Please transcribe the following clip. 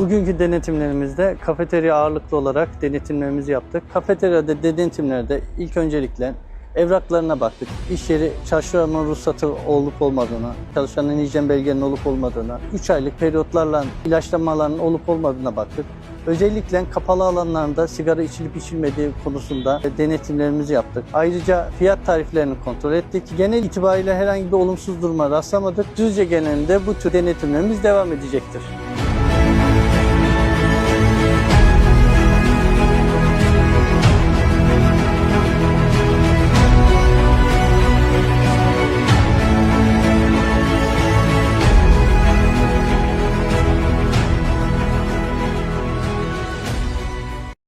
Bugünkü denetimlerimizde kafeterya ağırlıklı olarak denetimlerimizi yaptık. Kafeteryada denetimlerde ilk öncelikle evraklarına baktık. İş yeri çalışanın ruhsatı olup olmadığına, çalışanın hijyen belgelerinin olup olmadığına, 3 aylık periyotlarla ilaçlamaların olup olmadığına baktık. Özellikle kapalı alanlarda sigara içilip içilmediği konusunda denetimlerimizi yaptık. Ayrıca fiyat tariflerini kontrol ettik. Genel itibariyle herhangi bir olumsuz duruma rastlamadık. Düzce genelinde bu tür denetimlerimiz devam edecektir.